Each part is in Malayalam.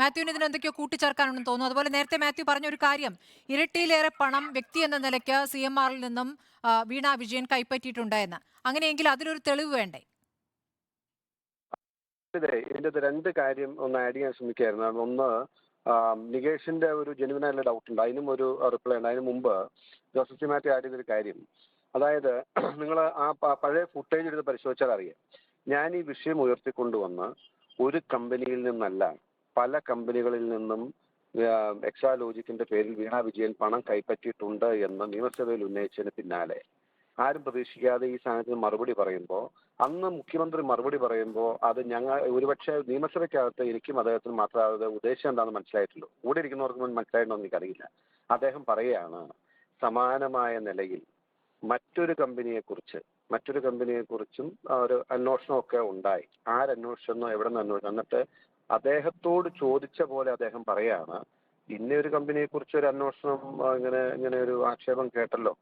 മാത്യുവിന് ഇതിന് എന്തൊക്കെയോ കൂട്ടിച്ചേർക്കാനുണ്ടെന്ന് തോന്നുന്നു. അതുപോലെ നേരത്തെ മാത്യു പറഞ്ഞ ഒരു കാര്യം ഇരട്ടിയിലേറെ പണം വ്യക്തി എന്ന നിലയ്ക്ക് സി എം ആറിൽ നിന്നും വീണ വിജയൻ കൈപ്പറ്റിയിട്ടുണ്ടായെന്ന്. അങ്ങനെയെങ്കിൽ അതിനൊരു തെളിവ് വേണ്ടേ? ഇതിന്റെ രണ്ട് കാര്യം ഒന്ന് ആഡ് ചെയ്യാൻ ശ്രമിക്കുകയായിരുന്നു ഒന്ന് നികേഷിന്റെ ഒരു ജെനുവിൻ ആയിട്ടുള്ള ഡൗട്ട് ഉണ്ട് അതിനും ഒരു റിപ്ലൈ ഉണ്ട്. അതിന് മുമ്പ് ജോസഫ് മാറ്റി ആഡ് ചെയ്തൊരു കാര്യം. അതായത് നിങ്ങൾ ആ പഴയ ഫുട്ടേജ് എടുത്ത് പരിശോധിച്ചാൽ അറിയാം. ഞാൻ ഈ വിഷയം ഉയർത്തിക്കൊണ്ടുവന്ന് ഒരു കമ്പനിയിൽ നിന്നല്ല പല കമ്പനികളിൽ നിന്നും എക്സാലോജിക്കിന്റെ പേരിൽ വീണ വിജയൻ പണം കൈപ്പറ്റിയിട്ടുണ്ട് എന്ന് നിയമസഭയിൽ ഉന്നയിച്ചതിന് പിന്നാലെ. ആരും പ്രതീക്ഷിക്കാതെ ഈ സാധനത്തിന് മറുപടി പറയുമ്പോൾ അന്ന് മുഖ്യമന്ത്രി മറുപടി പറയുമ്പോൾ അത് ഞങ്ങൾ ഒരുപക്ഷെ നിയമസഭയ്ക്കകത്ത് എനിക്കും അദ്ദേഹത്തിന് മാത്രമേ ഉദ്ദേശം എന്താണെന്ന് മനസ്സിലായിട്ടുള്ളൂ കൂടെ ഇരിക്കുന്നവർക്ക് മനസ്സിലായിട്ടുണ്ടോ എനിക്കറിയില്ല. അദ്ദേഹം പറയുകയാണ് സമാനമായ നിലയിൽ മറ്റൊരു കമ്പനിയെക്കുറിച്ച് മറ്റൊരു കമ്പനിയെക്കുറിച്ചും ഒരു അന്വേഷണമൊക്കെ ഉണ്ടായി. ആരന്വേഷിച്ചെന്നോ എവിടെ നിന്ന് അന്വേഷിച്ചു എന്നിട്ട് അദ്ദേഹത്തോട് ചോദിച്ച പോലെ അദ്ദേഹം പറയാണ് ഇന്ന ഒരു കമ്പനിയെ കുറിച്ച് ഒരു അന്വേഷണം ഇങ്ങനെ ഇങ്ങനെ ഒരു ആക്ഷേപം കേട്ടല്ലോ.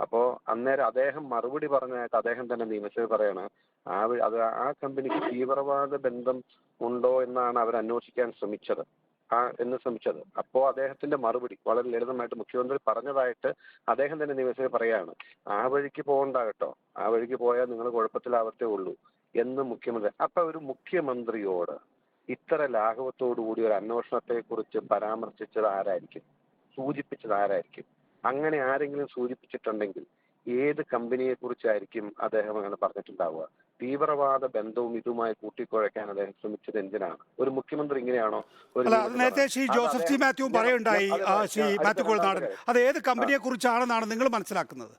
അപ്പോ അന്നേരം അദ്ദേഹം മറുപടി പറഞ്ഞായിട്ട് അദ്ദേഹം തന്നെ നിയമസഭയിൽ പറയാണ് ആ അത് ആ കമ്പനിക്ക് തീവ്രവാദ ബന്ധം ഉണ്ടോ എന്നാണ് അവർ അന്വേഷിക്കാൻ ശ്രമിച്ചത്. ആ എന്ന് ശ്രമിച്ചത്. അപ്പോ അദ്ദേഹത്തിന്റെ മറുപടി വളരെ ലളിതമായിട്ട് മുഖ്യമന്ത്രി പറഞ്ഞതായിട്ട് അദ്ദേഹം തന്നെ നിയമസഭയിൽ പറയാണ് ആ വഴിക്ക് പോകണ്ട കേട്ടോ. ആ വഴിക്ക് പോയാൽ നിങ്ങൾ കുഴപ്പത്തിലാവത്തേ ഉള്ളൂ എന്ന് മുഖ്യമന്ത്രി അപ്പൊ ഒരു മുഖ്യമന്ത്രിയോട് ഇത്ര ലാഘവത്തോടു കൂടി ഒരു അന്വേഷണത്തെ കുറിച്ച് പരാമർശിച്ചത് ആരായിരിക്കും? സൂചിപ്പിച്ചത് ആരായിരിക്കും? അങ്ങനെ ആരെങ്കിലും സൂചിപ്പിച്ചിട്ടുണ്ടെങ്കിൽ ഏത് കമ്പനിയെ കുറിച്ചായിരിക്കും അദ്ദേഹം അങ്ങനെ പറഞ്ഞിട്ടുണ്ടാവുക? തീവ്രവാദ ബന്ധവും ഇതുമായി കൂട്ടിക്കുഴയ്ക്കാൻ അദ്ദേഹം ശ്രമിച്ചത് എന്തിനാണ്? ഒരു മുഖ്യമന്ത്രി ഇങ്ങനെയാണോ? നേരത്തെ ശ്രീ ജോസഫ് സി മാത്യു പറയുണ്ടായി. ശ്രീ മാത്യു കുളനാടൻ അത് ഏത് കമ്പനിയെ കുറിച്ചാണെന്നാണ് നിങ്ങൾ മനസ്സിലാക്കുന്നത്.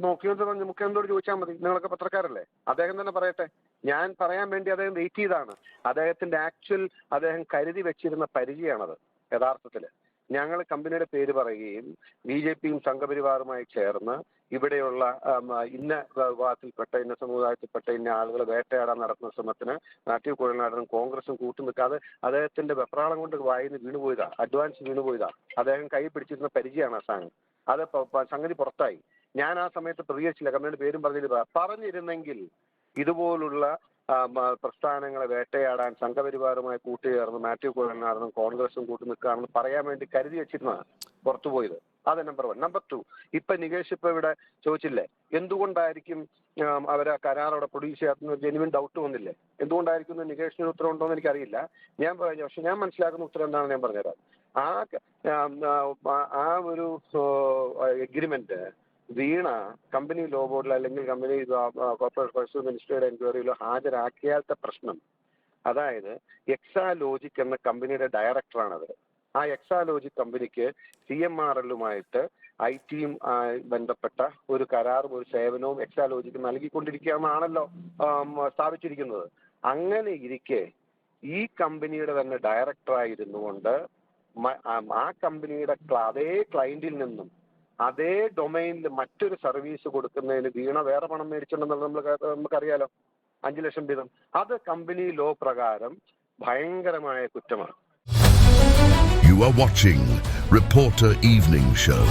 മുഖ്യമന്ത്രി പറഞ്ഞു മുഖ്യമന്ത്രിയോട് ചോദിച്ചാൽ മതി. നിങ്ങളൊക്കെ പത്രക്കാരല്ലേ? അദ്ദേഹം തന്നെ പറയട്ടെ. ഞാൻ പറയാൻ വേണ്ടി അദ്ദേഹം വെയിറ്റ് ചെയ്താണ് അദ്ദേഹത്തിന്റെ ആക്ച്വൽ അദ്ദേഹം കരുതി വെച്ചിരുന്ന പരിചയമാണത് യഥാർത്ഥത്തിൽ. ഞങ്ങൾ കമ്പനിയുടെ പേര് പറയുകയും ബി ജെ പിയും സംഘപരിവാറുമായി ചേർന്ന് ഇവിടെയുള്ള ഇന്ന വിഭാഗത്തിൽപ്പെട്ട ഇന്ന സമുദായത്തിൽപ്പെട്ട ഇന്ന ആളുകളെ വേട്ടയാടാൻ നടത്തുന്ന ശ്രമത്തിന് നാട്ടിൽ കുഴൽനാടനും കോൺഗ്രസും കൂട്ടുനിൽക്കാതെ അദ്ദേഹത്തിന്റെ വെപ്രാളം കൊണ്ട് വായിന്ന് വീണുപോയതാ അഡ്വാൻസ് വീണുപോയതാ. അദ്ദേഹം കൈ പിടിച്ചിരുന്ന പരിചയമാണ് ആ സാധനം. അത് സംഗതി പുറത്തായി. ഞാൻ ആ സമയത്ത് പ്രതികരിച്ചില്ല കമ്പനിയുടെ പേരും പറഞ്ഞില്ല. പറഞ്ഞിരുന്നെങ്കിൽ ഇതുപോലുള്ള പ്രസ്ഥാനങ്ങളെ വേട്ടയാടാൻ സംഘപരിവാറുമായി കൂട്ടുചേർന്ന് മാത്യു കുഴൽനാടനും കോൺഗ്രസും കൂട്ടി നിൽക്കുകയാണെന്ന് പറയാൻ വേണ്ടി കരുതി വെച്ചിരുന്നതാണ് പുറത്തുപോയത് അത് നമ്പർ വൺ നമ്പർ ടു ഇപ്പൊ നികേഷ് ഇപ്പൊ ഇവിടെ ചോദിച്ചില്ലേ എന്തുകൊണ്ടായിരിക്കും അവരെ കരാർ അവിടെ പ്രൊഡ്യൂസ് ചെയ്യാത്ത ജെനുവിൻ ഡൗട്ട് വന്നില്ലേ? എന്തുകൊണ്ടായിരിക്കും നികേഷിന് ഉത്തരം ഉണ്ടോ എന്ന് എനിക്കറിയില്ല. ഞാൻ പറഞ്ഞു പക്ഷെ ഞാൻ മനസ്സിലാക്കുന്ന ഉത്തരം എന്താണെന്ന് ഞാൻ പറഞ്ഞുതരാം. ആ, ആ ഒരു എഗ്രിമെന്റ് വീണ കമ്പനി ലോ ബോർഡിൽ അല്ലെങ്കിൽ കമ്പനി കോർപ്പറേറ്റ് പർസൂൺ മിനിസ്ട്രിയുടെ എൻക്വയറിയിലോ ഹാജരാക്കിയാത്ത പ്രശ്നം. അതായത് എക്സാലോജിക് എന്ന കമ്പനിയുടെ ഡയറക്ടറാണ് ഡയറക്ടറാണത് ആ Exalogic company C M R എല്ലുമായിട്ട് I ടിയും ബന്ധപ്പെട്ട ഒരു കരാറും ഒരു സേവനവും എക്സാലോജിക്ക് ലോജിക്ക് ആം, സ്ഥാപിച്ചിരിക്കുന്നത്. അങ്ങനെ ഇരിക്കെ ഈ കമ്പനിയുടെ തന്നെ ഡയറക്ടറായിരുന്നു കൊണ്ട് ആ- കമ്പനിയുടെ അതേ ക്ലയന്റിൽ നിന്നും അതേ ഡൊമൈനിൽ മറ്റൊരു സർവീസ് കൊടുക്കുന്നതിന് വീണ വേറെ പണം മേടിച്ചിട്ടുണ്ടെന്നുള്ളത് നമ്മൾ നമുക്കറിയാലോ. അഞ്ചു ലക്ഷം വീതം. അത് കമ്പനി ലോ പ്രകാരം ഭയങ്കരമായ കുറ്റമാണ്. You are watching Reporter Evening Show.